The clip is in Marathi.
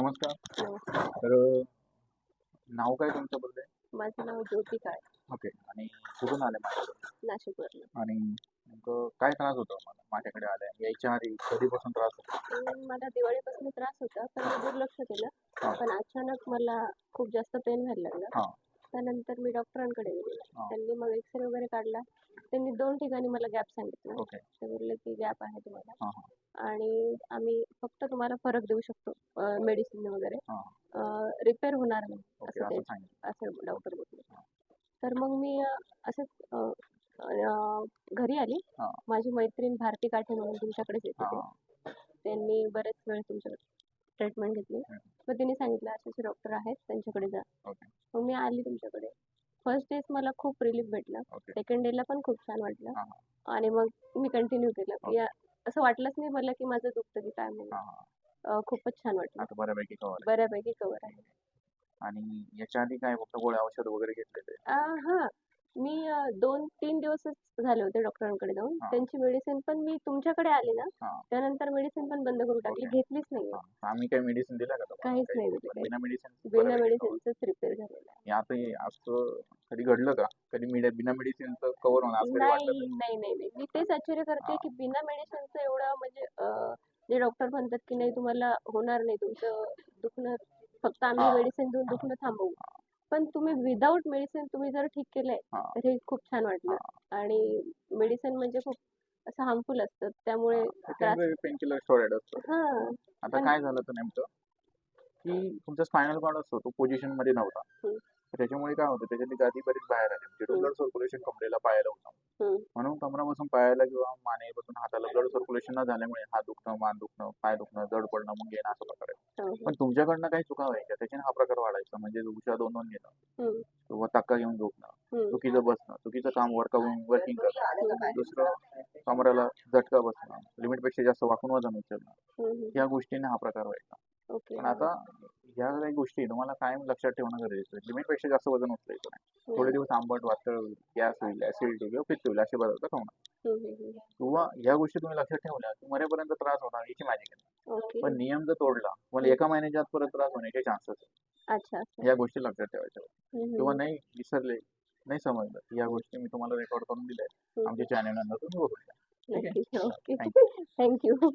नमस्कार. नमस्कार. तर नाव काय तुमचं बोलले माझं नाव ज्योती काळे ओके. आणि कुठून आले माझ्याकडे नाशिकवरनं. आणि नेमकं काय त्रास होतो मला माझ्याकडे आल्या. यायच्या आधी कधीपासून त्रास होतो? अं, मला दिवाळीपासून त्रास होता पण मी दुर्लक्ष केलं. हा. पण अचानक मला खूप जास्त पेन व्हायला हा. लागलं त्यानंतर मी डॉक्टरांकडे गेले. हा. त्यांनी मग एक्सरे वगैरे काढला. त्यांनी दोन ठिकाणी मला गॅप सांगितलं. ओके. ते बोलले की गॅप आहे तुम्हाला. हा हा. आणि आम्ही फक्त तुम्हाला फरक देऊ शकतो मेडिसिन वगैरे. रिपेअर होणार नाही असं ते असं डॉक्टर बोलले तर मग मी असंच अं, अं, घरी आली. हा. माझी मैत्रीण भारती काठे म्हणून तुमच्याकडेच येते त्यांनी बरेच वेळ तुमच्याकडे ट्रीटमेंट घेतली. हम्म. मग त्यांनी सांगितलं असे असे डॉक्टर आहेत त्यांच्याकडे जा. ओके. मग मी आली तुमच्याकडे. फर्स्ट डेज मला खूप रिलीफ भेटला. ओके. सेकंड डेला पण खूप छान हा, वाटलं आणि मग मी कंटिन्यू केलं. या- असं वाटलंच नाही मला की माझं दुखतं की काय म्हणून अं, खूपच छान वाटलं आता बऱ्यापैकी कवर बऱ्यापैकी कवर आहे आणि याच्या आधी काय फक्त गोळ्या औषध वगैरे घेतले अं, हा मी अं, दोन तीन दिवसच झाले होते डॉक्टरांकडे जाऊन हा. त्यांची मेडिसिन पण मी तुमच्याकडे आली ना हा. त्यानंतर मेडिसिन पण बंद करून टाकली. घेतलीच नाही हा. आम्ही काही मेडिसिन दिला का तुम्हाला? काहीच काही? नाही दिलं. बिना मेडिसिन बिना मेडिसिनच रिपेअर झालेलं आहे आता हे असं कधी घडलं का? कधी मिड- बिना मेडिसिनचं कव्हर होणार असं कधी वाटलं नाही नाही नाही नाही. मी तेच आश्चर्य करते की बिना मेडिसिनचं एवढं म्हणजे अं, जे डॉक्टर म्हणतात की नाही तुम्हाला होणार नाही तुमचं दुखणं. फक्त आम्ही हा. मेडिसिन देऊन दुखणं थांबवू. पण तुम्ही विदाऊट मेडिसिन तुम्ही जर ठीक केलंय हा. तर हे खूप छान वाटलं. आणि मेडिसिन म्हणजे खूप असं हार्मफुल असतं. त्यामुळे त्रास पेन किलर स्टोरेड असतं. हा. आता पण- काय झालं होतं नेमकं? की तुमचा स्पायनल कॉर्ड असतो तो पोझिशनमध्ये नव्हता. हम्म. त्याच्यामुळे काय होतं त्याच्यातली गादी बरीच बाहेर आली. हम्म. ब्लड सर्क्युलेशन कमरेला पायाला होतं. म्हणून कमरापासून पायाला किंवा मानेपासून हाताला ब्लड सर्क्युलेशन न झाल्यामुळे हात दुखणं मान दुखणं पाय दुखणं जड पडणं मग येणं असं प्रकार आहे हं, पण तुमच्याकडनं काही चुका व्हायच्या त्याच्याने हा प्रकार वाढायचा. म्हणजे उशा दोन दोन घेणं किंवा तक्का घेऊन झोपणं चुकीचं बसणं चुकीचं काम वर्कआउट वर्किंग करणं दुसरं? कमरेला झटका बसणं लिमिटपेक्षा जास्त वाकून वजन उचलणं. या गोष्टीने हा प्रकार व्हायचा. पण आता ह्या काही गोष्टी तुम्हाला कायम लक्षात ठेवणं गरजेचं आहे. लिमिटपेक्षा जास्त वजन उचलायचं नाही. थोडे दिवस आंबट वातळ होईल गॅस होईल ऍसिडिटी किंवा पित्त होईल असे पदार्थ खाऊ नका. हम्म, हम्म, हम्म. किंवा ह्या गोष्टी तुम्ही लक्षात ठेवल्या की मरेपर्यंत त्रास होणार याची आहे ओके. पण नियम जर तोडला मला एका महिन्याच्या आत परत त्रास होण्याचे चान्सेस अच्छा या गोष्टी लक्षात ठेवायच्या. किंवा नाही विसरले नाही समजलं या गोष्टी मी तुम्हाला रेकॉर्ड करून दिल्या आहेत. आमच्या चॅनल नंतर तुम्ही बघू शकता थँक्यू